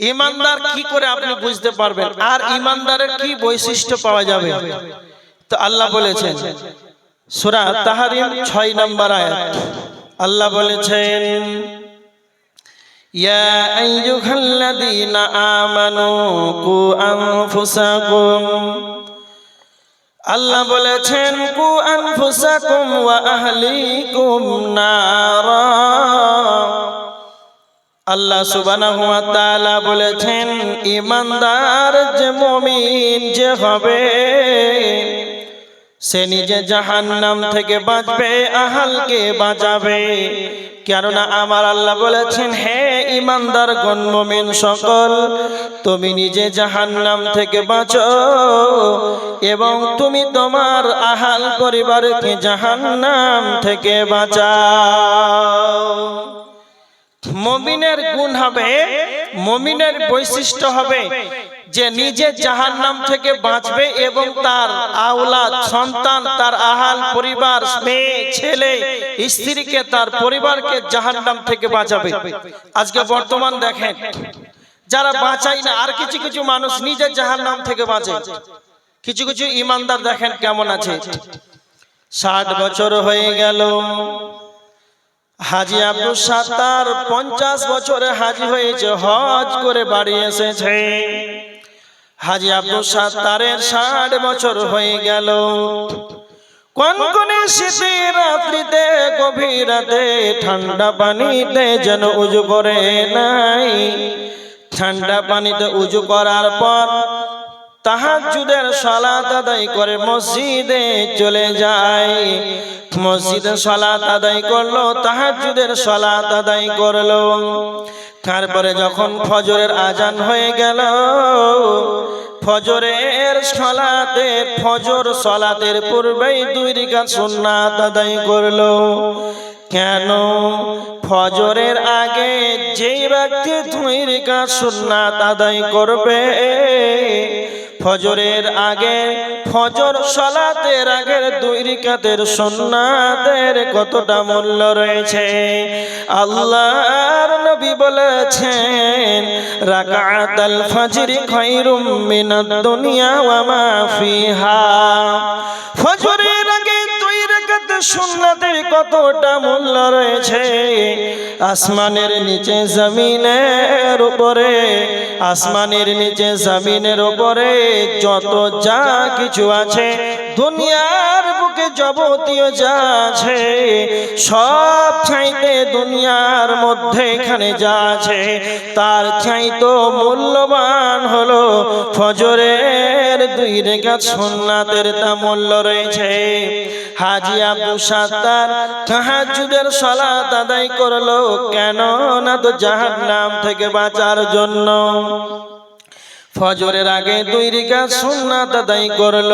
ইমানদার কি করে আপনি বুঝতে পারবেন? আর ইমানদারের কি বৈশিষ্ট্য পাওয়া যাবে? তো আল্লাহ বলেছেন, সূরা তাহারিম ছয় নম্বর আয়াত। আল্লাহ বলেছেন, ইয়া আইয়ুহাল্লাযীনা আমানু কু আনফুসাকুম। আল্লাহ বলেছেন, কু আনফুসাকুম ওয়া আহলিকুম নারা। আল্লাহ সুবহানাহু ওয়া তাআলা বলেছেন ইমানদার যে মুমিন যে হবে, সে নিজে জাহান্নাম থেকে বাঁচবে, আহালকে বাঁচাবে। কেননা আমার আল্লাহ বলেছেন, হে ইমানদার গণ মুমিন সকল, তুমি নিজে জাহান জাহান্নাম থেকে বাঁচো এবং তুমি তোমার আহাল পরিবারকে জাহান্নাম থেকে বাঁচাও। মমিনের গুণ হবে, মমিনের বৈশিষ্ট্য হবে যে নিজে জাহান নাম থেকে বাঁচবে এবং তার আওলাদ, সন্তান, তার আহাল, পরিবার, মেয়ে, ছেলে, স্ত্রীকে, তার পরিবারকে জাহান্নাম থেকে বাঁচাবে। আজকে বর্তমান দেখেন, যারা বাঁচাই না, আর কিছু কিছু মানুষ নিজের নিজে জাহান্নাম থেকে বাঁচে। কিছু কিছু ইমানদার দেখেন কেমন আছে। ষাট বছর হয়ে গেল। হাজি আব্দুল সাত্তার পঞ্চাশ বছরে হাজি হয়েছে হজ করে বাড়ি এসেছে। হাজি আব্দুল সাত্তারের ষাট বছর হয়ে গেল। কোন কোন রাত্রিতে, গভীর রাতে ঠান্ডা পানিতে যেন উজু করে নাই। ঠান্ডা পানিতে উজু করার পর তাহাজুদের সালাত আদায় করে মসজিদে চলে যায়। মসজিদে সালাত আদায় করল তাহাজুদের সালাত আদায় করল। তারপরে যখন ফজরের আজান হয়ে গেল, ফজরের সলাতে, ফজর সলাতের পূর্বেই দুই রিকা সুন্নাত আদায় করল। কেন? ফজরের আগে যেই ব্যক্তি দুই রিকা সুন্নাত আদায় করবে ফজরের আগে ফজর সলাতের আগের দুই রিকাতের সন্নাতের কতটা মূল্য রয়েছে? আল্লাহর নবী বলেছেন, রাকাতাল ফজরি খায়রুম মিনাদ দুনিয়া ওয়া মা ফিহা। ফজরের রিকাত সুন্নাতের কতটা মূল্য রয়েছে? আসমানের নিচে জমিনের উপরে, আসমানের নিচে জমিনের উপরে যত যা কিছু আছে, দুনিয়ার বুকে যাবতীয় যা আছে, সব চাইতে দুনিয়ার মধ্যে এখানে যা আছে, তার চাইতো মূল্যবান হলো ফজরের দুই রেখা সোনাতের তা মূল্য রয়েছে। হাজি আবু সাত্তার তাহাজুদের সালাত আদায় করল। কেন না তো জাহান্নাম থেকে বাঁচার জন্য। ফজরের আগে দুই রিকা সুন্নাত আদায় করল।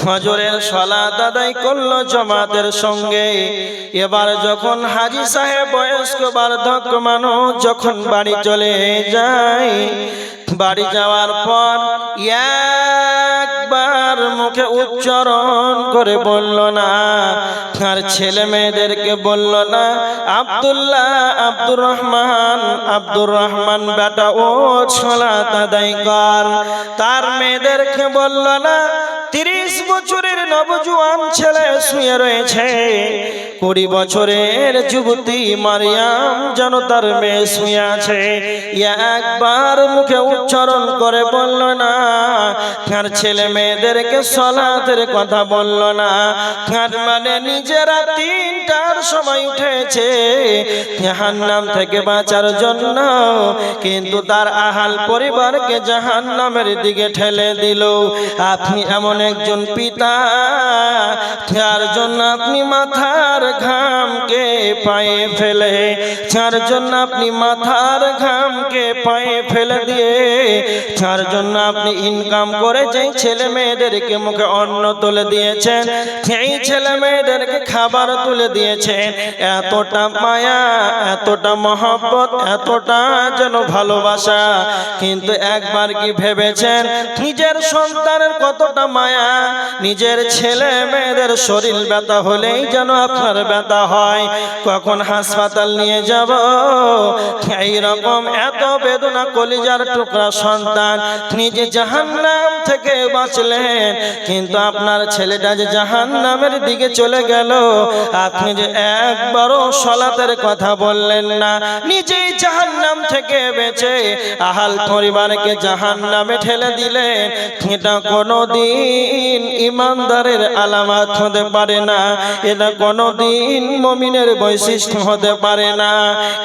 ফজরের সলাত আদায় করল জমাতের সঙ্গে। এবার যখন হাজি সাহেব বয়স্ক বার্ধক্য মানুষ যখন বাড়ি চলে যায়, বাড়ি যাওয়ার পর একবার মুখে উচ্চারণ করে বলল না। আর ছেলে মেয়েদেরকে বলল না, আব্দুল্লাহ, আব্দুর রহমান আব্দুর রহমান বেটা, ও ছোলা, তাদাই কর। তার মেয়েদেরকে বলল না তিরিশ বছরের নবজুয়ান ছেলে শুয়ে রয়েছে। কুড়ি বছরের যুবতী মারিয়াম যেন তার মেয়ে শুয়ে আছে। একবার মুখে উচ্চারণ করে বলল না আর ছেলে মেয়েদেরকে সলাতের কথা বলল না। আর মানে নিজেরা তিনটার সময় উঠেছে, জাহান্নাম থেকে বাঁচার জন্য। কিন্তু তার আহাল পরিবারকে জাহান্নামের দিকে ঠেলে দিল। আপনি এমন একজন পিতা যার জন্য আপনি মাথার ঘামকে পায়ে ফেলে যার জন্য আপনি মাথার ঘামকে পায়ে ফেলে দিয়ে যার জন্য আপনি ইনকাম করে যেই ছেলে মেয়েদেরকে মুখে অন্ন তুলে দিয়েছেন, সেই ছেলে মেয়েদেরকে খাবার তুলে দিয়েছেন, এতটা মায়া, এতটা মহব্বত, এতটা যেন ভালোবাসা। কিন্তু একবার কি ভেবেছেন, নিজের সন্তানের কতটা মায়া নিজের ছেলে মেয়েদের শরীর ব্যথা হলেই যেন আপনার ব্যথা হয়। কখন হাসপাতাল নিয়ে যাব? এই রকম এত বেদনা কলিজার টুকরা সন্তান নিজে জাহান্নাম থেকে বাঁচলেন। কিন্তু আপনার ছেলেটা যে জাহান্নামের দিকে চলে গেল, আপনি যে একবারও সলাতের কথা বললেন না, নিজেই জাহান্নাম থেকে বেঁচে আহাল পরিবারকে জাহান্নামে ঠেলে দিলেন। এটা কোনোদিন ইমানদারের আলামত হতে পারে না। এটা কোনোদিন মমিনের বৈশিষ্ট্য হতে পারে না।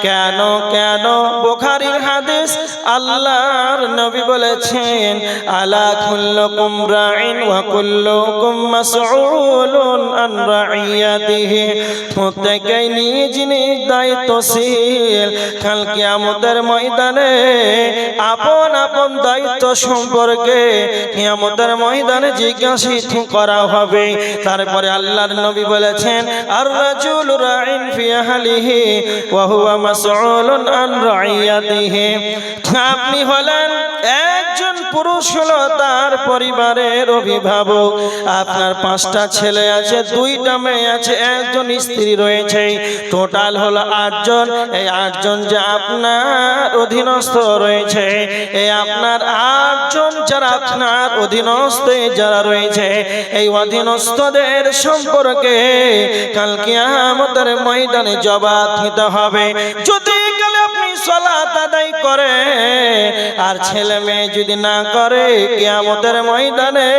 কেন কেন? বোখারির হাদিস আল্লাহর নবী বলেছেন, আলা কুল্লুকুম রাইন ওয়া কুল্লুকুম মাসউলুন আন রাইয়াতিহি। প্রত্যেকেই নিজ নিজ দায়িত্বশীল। কাল কিয়ামতের ময়দানে আপন আপন দায়িত্ব সম্পর্কে কিয়ামতের ময়দানে জিজ্ঞাসিত করা হবে? তারপরে আল্লাহর নবী বলেছেন আর রাজুল রাইন ফি আহলিহি ওয়া হুয়া মাসউলুন আন রাইয়াতিহি আপনি হলেন একজন পুরুষ হলো তার পরিবারের অভিভাবক। আপনার পাঁচটা ছেলে আছে, দুইটা মেয়ে আছে, একজন স্ত্রী রয়েছে। টোটাল হলো আটজন। এই আটজন যে আপনার অধীনস্থ রয়েছে। এই আপনার আটজন যারা আপনার অধীনস্থ যারা রয়েছে, এই অধীনস্থদের সম্পর্কে কালকে আমাদের ময়দানে জবাব নিতে হবে। যদি সলাত আদায় করে। আর ছেলে মেয়ে যদি না করে, কিয়ামতের ময়দানে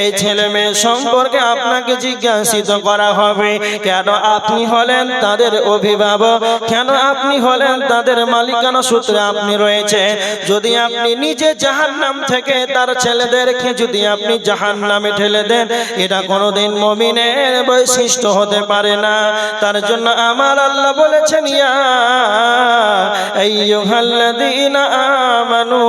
এই ছেলে মেয়ে সম্পর্কে আপনাকে জিজ্ঞাসিত করা হবে, কেন আপনি হলেন তাদের অভিভাবক? কেন আপনি হলেন তাদের মালিকানা সূত্রে আপনি রয়েছে? যদি আপনি নিজে জাহান্নাম থেকে তার ছেলেদেরকে যদি আপনি জাহান্নামে ঠেলে দেন, এটা কোনোদিন মমিনের বৈশিষ্ট্য হতে পারে না। তার জন্য আমার আল্লাহ বলেছেন, ইয়া আইয়ুহাল্লাযীনা আমানু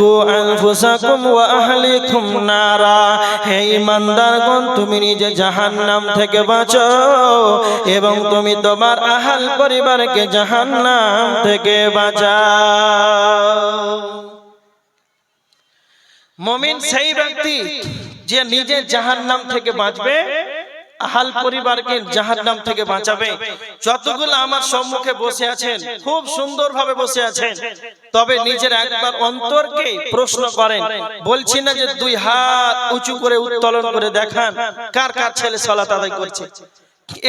কু আনফুসাকুম ওয়া আহলিকুম নারা। হে ঈমানদারগণ, তুমি নিজে জাহান্নাম থেকে বাঁচো এবং তুমি তোমার আহাল পরিবারকে জাহান্নাম থেকে বাঁচাও। মমিন সেই ব্যক্তি যে নিজে জাহান্নাম থেকে বাঁচবে? আহাল পরিবারকে জাহান্নাম থেকে বাঁচাবে। যতগুলো আমার সম্মুখে বসে আছেন, খুব সুন্দরভাবে বসে আছেন। তবে নিজের একবার অন্তরকে প্রশ্ন করেন, বলছি না যে দুই হাত উঁচু করে উত্তোলন করে দেখান, কার কার ছেলে সলাত আদায় করছে।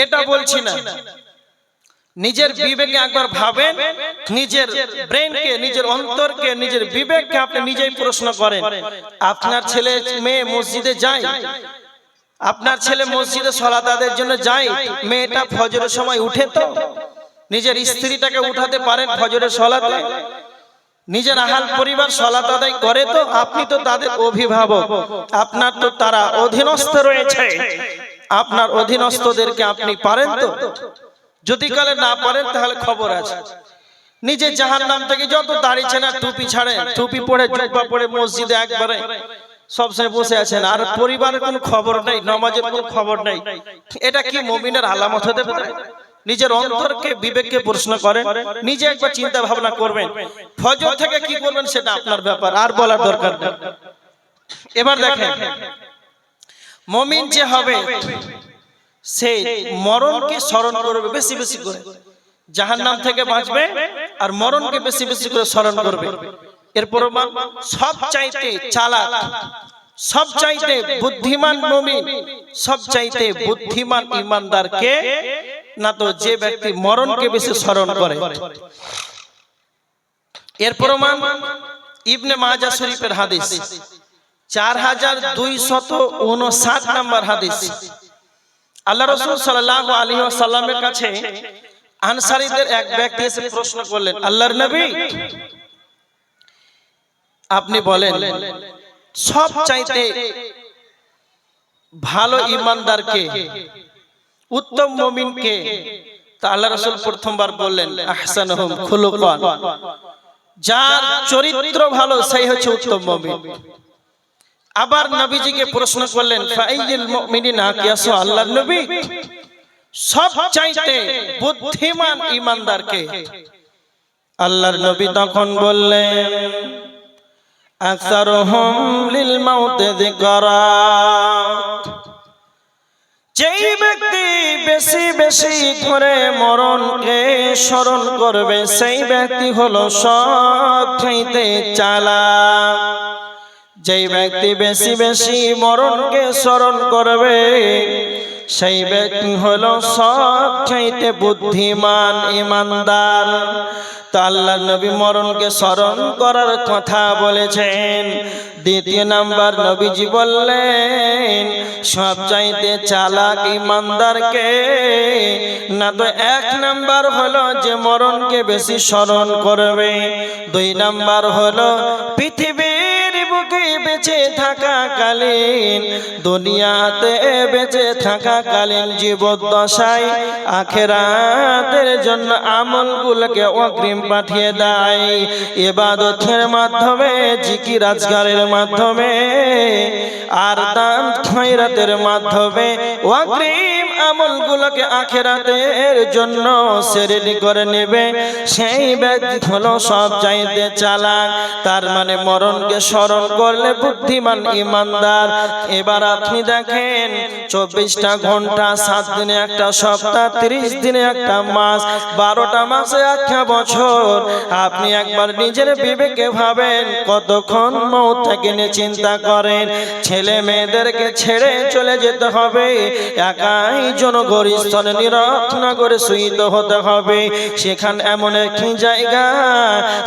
এটা বলছি না। নিজের বিবেকে একবার ভাবেন, নিজের ব্রেনকে, নিজের অন্তরকে, নিজের বিবেককে আপনি নিজেই প্রশ্ন করেন, আপনার ছেলে মেয়ে মসজিদে যায় আপনার ছেলে মসজিদে সলাতাদের জন্য যায় মেয়েটা ফজরের সময় উঠে তো নিজের স্ত্রীটাকে উঠাতে পারেন ফজরের সলাতে। নিজের আহাল পরিবার সলাত আদায় করে তো আপনি তো তাদের অভিভাবক। আপনার তো তারা অধীনস্থ রয়েছে। আপনার অধীনস্থদেরকে আপনি পারেন তো? যদি কালে না পারেন তাহলে খবর আছে। নিজে জাহান নাম থেকে যত দাঁড়িয়েছে না টুপি ছাড়ে টুপি পরে জুব্বা পরে মসজিদে একবারে। সবসময় বসে আছেন আর পরিবারের কোনো খবর নেই নামাজের কোনো খবর নেই। এটা কি মমিনের আলামত হতে পারে? নিজের অন্তরকে বিবেককে প্রশ্ন করেন নিজে একবার চিন্তা ভাবনা করবেন ফজর থেকে কি করবেন সেটা আপনার ব্যাপার আর বলার দরকার নেই। এবার দেখেন মমিন যে হবে সে মরণকে স্মরণ করবে বেশি বেশি করে। জাহান্নাম থেকে বাঁচবে আর মরণকে বেশি বেশি করে স্মরণ করবে। এর প্রমাণ সব চাইতে চালাক সব চাইতে বুদ্ধিমান মমিন সব চাইতে বুদ্ধিমান ইমানদারকে না তো যে ব্যক্তি মরণকে বেশি স্মরণ করে। এর প্রমাণ ইবনে মাজা শরীফের হাদিস, চার হাজার দুইশত উনষাট নম্বর হাদিস। আল্লাহ রসুল সাল্লাহ আলী সাল্লামের কাছে আনসারীদের এক ব্যক্তি এসে প্রশ্ন করলেন, আল্লাহর নবী আপনি বলেন, সব চাইতে ভালো ইমানদারকে, উত্তম মমিনকে তা আল্লাহ রসুল প্রথমবার বললেন আহসান খুলুকান। যার চরিত্র ভালো, সেই হচ্ছে উত্তম মমিন। আবার নবীজিকে প্রশ্ন করলেন ফাইজুল মুমিনিনা কিয়াসু আল্লাহর নবী? সব চাইতে বুদ্ধিমান ইমানদারকে আল্লাহর নবী তখন বললেন লিল যেই ব্যক্তি বেশি বেশি করে মরণকে স্মরণ করবে, সেই ব্যক্তি হলো সব চাইতে চালাক যেই ব্যক্তি বেশি বেশি মরণকে স্মরণ করবে, সেই ব্যক্তি হলো সব চাইতে বুদ্ধিমান, ইমানদার। তো আল্লাহ নবী মরণকে স্মরণ করার কথা বলেছেন। দ্বিতীয় নাম্বার নবীজি বললেন, সব চাইতে চালাক ইমানদারকে না তো এক নাম্বার হলো যে মরণকে বেশি স্মরণ করবে। দুই নাম্বার হলো পৃথিবীর বুকে বেঁচে থাকাকালীন দুনিয়াতে বেঁচে থাকাকালীন জীবদ্দশায়, আখেরাতের জন্য আমলগুলোকে অগ্রিম পাঠিয়ে দেয়। এবাদতের মাধ্যমে জিকি রাজগারের মাধ্যমে, আর দান খয়রাতের মাধ্যমে অগ্রিম আমলগুলোকে আখেরাতের জন্য সেরেডি করে নেবে। সেই ব্যক্তি হলো সব চাইতে চালাক। তার মানে মরণকে স্মরণ করলে বুদ্ধিমান ইমানদার। এবার আপনি দেখেন, চব্বিশটা ঘণ্টা, সাত দিনে একটা সপ্তাহ, তিরিশ দিনে একটা মাস, বারোটা মাসে একটা বছর। আপনি একবার নিজের বিবেকে ভাবেন, কতক্ষণ মৌতাকে নিয়ে চিন্তা করেন। ছেলে মেয়েদেরকে ছেড়ে চলে যেতে হবে। একাই জনগরি স্তনে নিরক্ষনগরে শুইত হতে হবে। সেখানে এমন একটি জায়গা,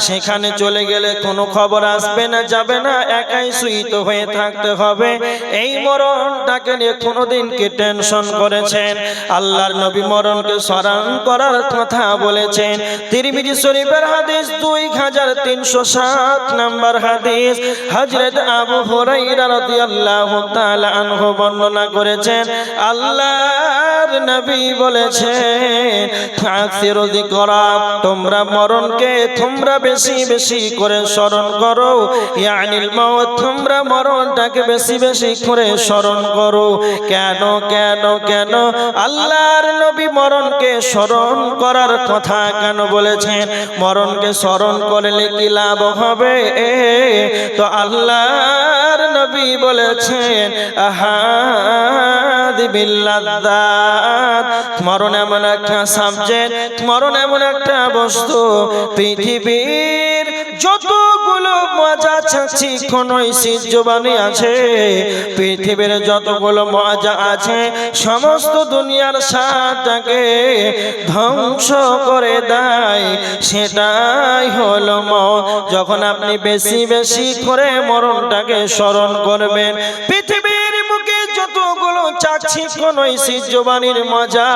সেখানে চলে গেলে কোনো খবর আসবে না, যাবে না, একাই শুইত হয়ে থাকতে হবে। এই মরণটাকে নিয়ে কোনোদিন কি টেনশন করেছেন? আল্লাহর নবী মরণকে স্মরণ করার কথা বলেছেন। তিরমিজি শরীফের হাদিস দুই হাজার তিনশো সাত নাম্বার হাদিস। হজরত আবু হুরাইরা রাদিয়াল্লাহু তাআলা আনহু বর্ণনা করেছেন আল্লাহর নবী বলেছেন আকসিরু যিকরা তোমরা মরণকে তোমরা বেশি বেশি করে স্মরণ করো। ইয়ানিল মাউত, তোমরা মরণটাকে বেশি বেশি করে স্মরণ করো। কেন কেন কেন? আল্লাহর নবী মরণকে স্মরণ করার কথা কেন বলেছেন? মরণকে স্মরণ করলে কি লাভ হবে? তো আল্লাহর নবী বলেছেন, আহাদ বিল্লাদাত মরণ এমন একটা সাবজেক্ট মরণ এমন একটা বস্তু। পৃথিবীর যতগুলো মজা ছাঁচি কোনই সিজবানি আছে। পৃথিবীর যতগুলো মজা আছে, সমস্ত দুনিয়ার সাথটাকে ধ্বংস করে দেয়। সেটাই হলো মত। যখন আপনি বেশি বেশি করে মরণটাকে স্মরণ করবেন পৃথিবীর মুখে যতগুলো চাচ্ছি কোন জবানির মজা।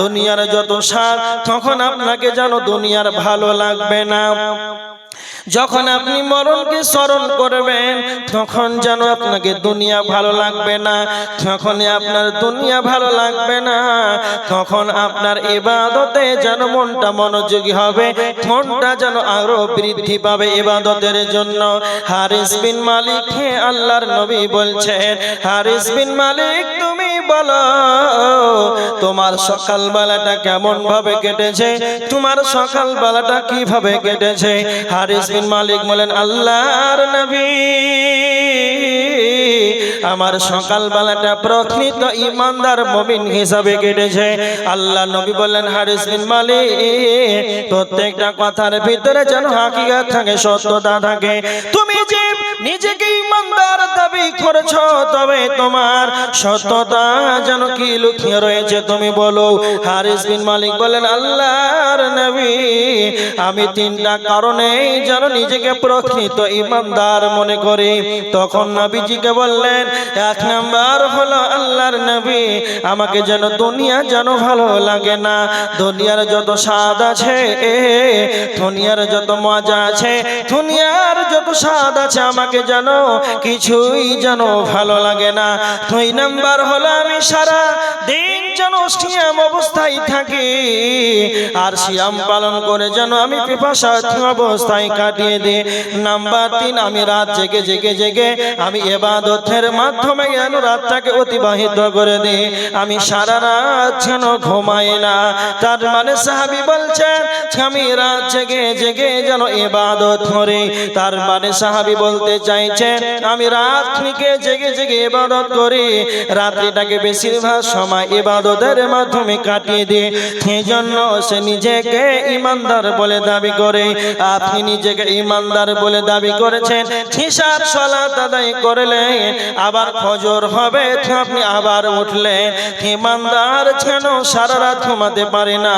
দুনিয়ার যত সার তখন আপনাকে জানো দুনিয়ার ভালো লাগবে না। যখন আপনি মরণকে স্মরণ করবেন তখন যেন আপনাকে দুনিয়া ভালো লাগবে না। যখনই আপনার দুনিয়া ভালো লাগবে না তখন আপনার এবাদতে যেন মনটা মনোযোগী হবে। মনটা যেন আরও বৃদ্ধি পাবে এবাদতের জন্য। হারিস বিন মালিক হে আল্লাহর নবী বলছেন হারিস বিন মালিক তুমি বলো, তোমার সকাল বেলাটা কেমন ভাবে কেটেছে? তোমার সকাল বেলাটা কীভাবে কেটেছে? হারিস বিন মালিক বলেন, আল্লাহর নবী। আমার সকাল বেলাটা প্রকৃত ইমানদার মমিন হিসাবে কেটেছে। আল্লাহ নবী বললেন, হারিস বিন মালিক, প্রত্যেকটা কথার ভিতরে যেন হাকিকাত থাকে, সত্যতা থাকে। তুমি যে নিজেকে ইমানদার দাবি করেছ, তবে তোমার সত্যতা যেন কি লুকিয়ে রয়েছে তুমি বলো। হারিস বিন মালিক বলেন আল্লাহর নবী, আমি তিনটা কারণে যেন নিজেকে প্রকৃত ইমানদার মনে করি। তখন নবীজিকে বললেন এক নাম্বার হলো আল্লাহর নবী। আমাকে যেন দুনিয়া যেন ভালো লাগে না। দুনিয়ার যত স্বাদ আছে, দুনিয়ার যত মজা আছে, দুনিয়ার যত স্বাদ আছে, আমাকে যেন কিছুই যেন ভালো লাগে না। দুই নাম্বার হলো আমি সারা দিন যেন সিয়াম অবস্থায় থাকি। আর সিয়াম পালন করে যেন আমি পিপাসা অবস্থায় কাটিয়ে দিই। নাম্বার তিন, আমি রাত জেগে জেগে জেগে আমি এবাদতের মাধ্যমে যেন রাতটাকে অতিবাহিত করে দিই। আমি সারা রাত যেন ঘুমাই না। তার মানে সাহাবি বলছেন, আমি রাত জেগে জেগে যেন ইবাদত করি। তার মানে সাহাবি বলতে চাইছেন, আমি রাত থেকে জেগে জেগে ইবাদত করি। রাত্রিটাকে বেশিরভাগ সময় ইবাদতের মাধ্যমে কাটিয়ে দিই। সেই জন্য সে নিজেকে ইমানদার বলে দাবি করে। আপনি নিজেকে ইমানদার বলে দাবি করেছেন। হিসার সলাত আদায় করলেন আবার ফজর হবে, আপনি আবার উঠলেন। ইমানদার যেন সারা রাত ঘুমাতে পারে না।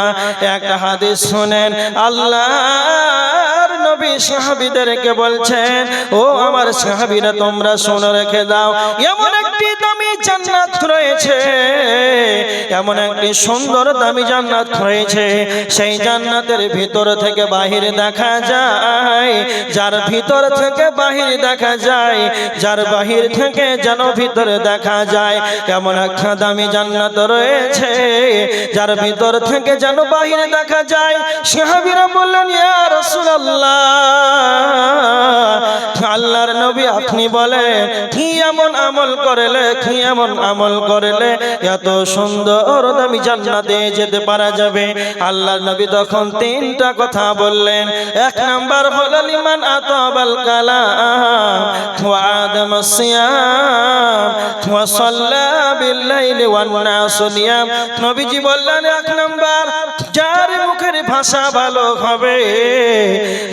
একটা হাদিস শুনেন আল্লাহ সাহাবীদেরকে বলছেন, ও আমার সাহাবিরা, তোমরা শোনো রেখে দাও। এমন দামি জান্নাত রয়েছে। এমন একটি সুন্দর দামি জান্নাত রয়েছে। সেই জান্নাতের ভিতর থেকে বাহির দেখা যায়। যার ভিতর থেকে বাহির দেখা যায়, যার বাহির থেকে যেন ভিতরে দেখা যায়, এমন একটা দামি জান্নাত রয়েছে। যার ভিতর থেকে যেন বাহিরে দেখা যায়, সাহাবীরা বললেন, ইয়া রাসূলুল্লাহ। আল্লাহর নবী আপনি বলেন, কি এমন আমল করলে কি এমন আমল করলে এত সুন্দর দামি জান্নাতে যেতে পারা যাবে? আল্লাহর নবী তখন তিনটা কথা বললেন। এক নাম্বার হলো, লিমান আতাবাল কালাম ওয়া আদম সিয়াম ওয়া সাল্লা বিল লাইলি ওয়ান নাস নবীজি বললেন, এক নাম্বার, যার মুখের ভাষা ভালো হবে,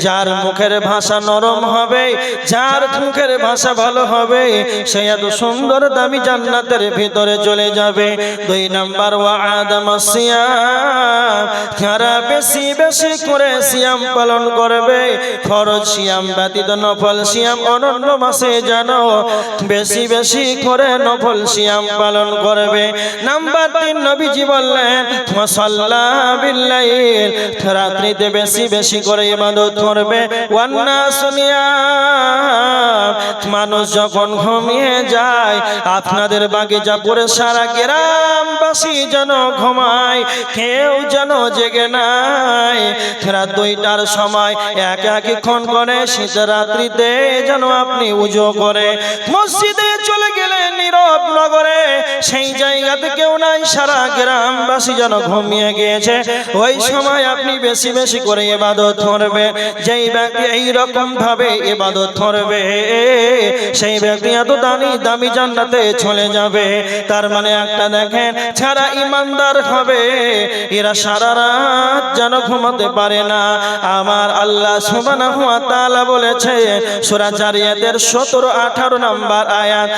যার মুখের ভাষা নরম হবে, যার মুখের ভাষা ভালো হবে, সে এত সুন্দর দামি জান্নাতের ভিতরে চলে যাবে। দুই নাম্বার, ওয়া যারা বেশি বেশি করে সিয়াম পালন করবে, ফরজ সিয়াম ব্যতীত নফল সিয়াম অনন্য মাসে জানো বেশি বেশি করে নফল সিয়াম পালন করবে। নাম্বার তিন, নবীজি বললেন মশাল্লা বিল্লাইল রাত্রিতে বেশি বেশি করে ইবাদত করবে। মানুষ যখন ঘুমিয়ে যায়, আপনাদের বাগিচা পরে সারা গ্রামবাসী যেন ঘুমায়, কেউ যেন জেগে নাই। রাত দুইটার সময় এক একক্ষণ করে শীত রাত্রিতে যেন আপনি উজো করে মসজিদে নীরব নগরে সেই জায়গাতে কেউ নাই, সারা গ্রামবাসী যেন ঘুমিয়ে গিয়েছে। ওই সময় আপনি বেশি বেশি করে এবাদত ধরবে। যেই ব্যক্তি ভাবে এবাদত ধরবে, সেই ব্যক্তি এত দামি চলে যাবে। তার মানে একটা দেখেন, ছাড়া ইমানদার হবে। এরা সারা রাত যেন ঘুমাতে পারে না। আমার আল্লাহ সুবহানাহু বলেছে, সূরা জারিয়াতের 17 18 নাম্বার আয়াত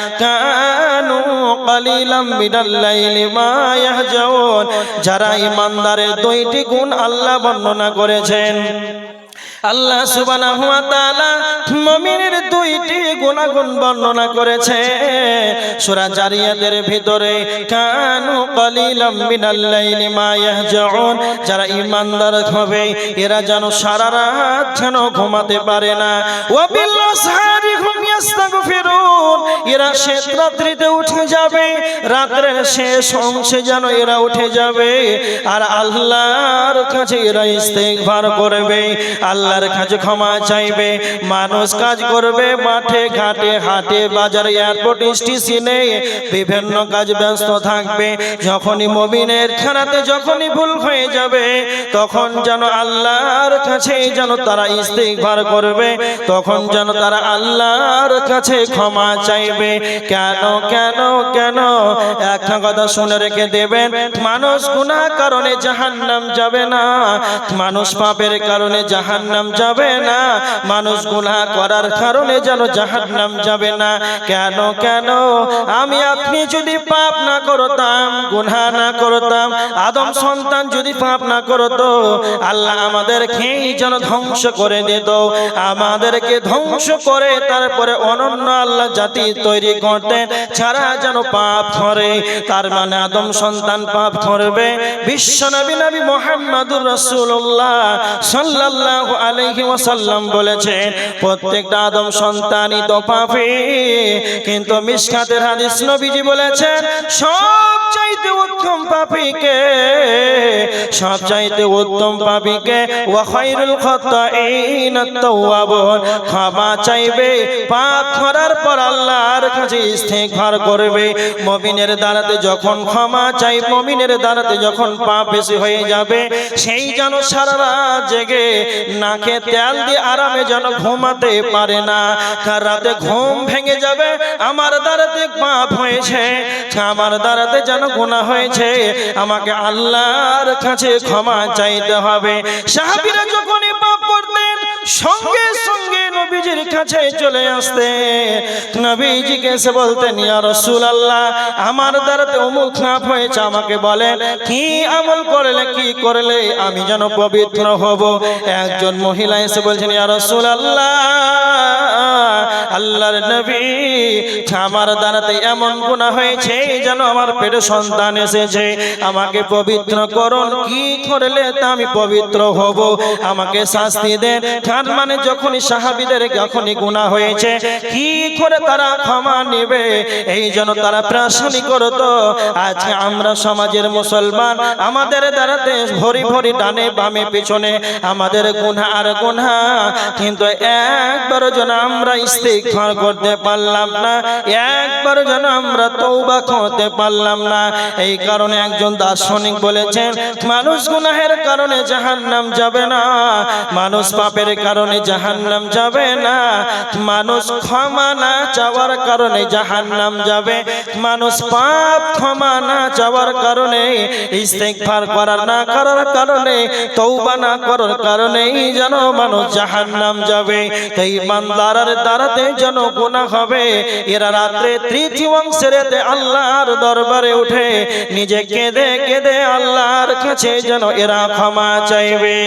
ইয়াহজাউন যারা দুইটি গুণ আল্লাহ বর্ণনা করেছেন। আল্লাহ সুবহানাহু ওয়া তাআলা মুমিনের দুইটি গুণাগুণ বর্ণনা করেছে সূরা জারিয়াতের ভিতরে, কানু মিনাল লাইলি মা ইয়াহজাউন। যারা ঈমানদার হবে, এরা যেন সারা রাত যেন ঘুমাতে পারে না। ওয়া বিল এরা শেষ রাত্রিতে উঠে যাবে, রাত্রের শেষ অংশে যেন এরা উঠে যাবে, আর আল্লাহর কাছে এরা ইস্তেগফার করবে, আল্লাহর কাছে ক্ষমা চাইবে, মানুষ কাজ করবে মাঠে ঘাটে, হাটে এয়ারপোর্ট স্টেশনে বিভিন্ন কাজ ব্যস্ত থাকবে, যখনই মবিনের খেলাতে যখনই ভুল হয়ে যাবে, তখন যেন আল্লাহর কাছে যেন তারা ইস্তেগফার করবে, তখন যেন তারা আল্লাহর কাছে ক্ষমা চাইবে। কেন কেন কেন? একটা কথা শুনে রেখে দেবেন, মানুষ গুনাহ কারণে জাহান্নাম যাবে না। মানুষ পাপের কারণে জাহান্নাম যাবে না। মানুষ গুনাহ করার কারণে যেন জাহান্নাম যাবে না। কেন কেন? আমি, আপনি যদি পাপ না করতাম, গুনাহ না করতাম, আদম সন্তান যদি পাপ না করতো, আল্লাহ আমাদের খেয়ে যেন ধ্বংস করে দিত। আমাদেরকে ধ্বংস করে তারপরে অনন্য আল্লাহ জাতি তৈরি করতেন ছাড়া যেন পাপ করে তার মানে আদম সন্তান পাপ করবে বিশ্ব নবী নবী মোহাম্মদুর রসুল্লাহ সাল্লাল্লাহু আলাইহি ওয়াসাল্লাম বলেছেন, প্রত্যেকটা আদম সন্তানই তো পাপী। কিন্তু মিশকাতের হাদিস নবীজি বলেছেন সব চাইতে উত্তম পাপীকে সবচাইতে উত্তম পাপীকে, ওয়া খায়রুল খাতাইন আত-তাওয়াবুন, ক্ষমা চাইবে, পাপ করার পর আল্লাহর কাছে ইস্তেগফার করবে। মুমিনের দ্বারাতে যখন ক্ষমা চাই, মুমিনের দ্বারাতে যখন পাপ বেশি হয়ে যাবে, সেই যেন সারা রাত জেগে নাকে তেল দিয়ে আরামে যেন ঘুমাতে পারে না। কার রাতে ঘুম ভেঙে যাবে, আমার দ্বারাতে পাপ হয়েছে, আমার দ্বারাতে যেন গুনাহ হয়েছে আমাকে আল্লাহর কাছে ক্ষমা চাইতে হবে। সাহাবীরা করতেন সঙ্গে সঙ্গে নবীজির কাছে চলে আসতে। নবীজিকে এসে বলতেন ইয়া রাসূলুল্লাহ আমার দ্বারাতে অমুক পাপ হয়েছে আমাকে বলেন কি আমল করলে কি করলে আমি যেন পবিত্র হব? একজন মহিলা এসে বলছেন ইয়া রাসূলুল্লাহ আল্লাহর নবী আমার দ্বারাতে এমন গুনাহ হয়েছে যেন আমার পেটে সন্তান এসেছে আমাকে পবিত্র করুন কি করলে তা আমি পবিত্র হব? আমাকে শাস্তি দেন তার মানে যখনই সাহাবিদের যখনই গুনাহ হয়েছে, কি করে তারা ক্ষমা নেবে? এই জন্য তারা প্রাসানি করতো। আজকে আমরা সমাজের মুসলমান, আমাদের দ্বারাতে ভরি ভরি ডানে বামে পিছনে, আমাদের গুনাহ আর গুনাহ। কিন্তু একবার যেন আমরা ইস্তেগফার করতে পারলাম না একবার যেন আমরা তওবা করতে পারলাম না। এই কারণে একজন দার্শনিক বলেছেন, মানুষ গুনাহের কারণে জাহান্নাম যাবে না, মানুষ পাপের কারণে জাহান্নাম যাবে না। মানুষ ক্ষমা না চাওয়ার কারণে জাহান্নাম যাবে। মানুষ পাপ ক্ষমা না চাওয়ার কারণে, ইস্তেগফার করার না করার কারণে তৌবা না করার কারণেই যেন মানুষ জাহান্নাম যাবে। তাই ইমানদারের দ্বারাতে যেন গুনাহ হবে। এরা রাত্রে তৃতীয় অংশের আল্লাহর দরবারে উঠে, নিজে কেঁদে কেঁদে আল্লাহর কাছে যেন এরা ক্ষমা চাইবে।